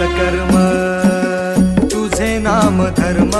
कर्म तुझे नाम धर्म.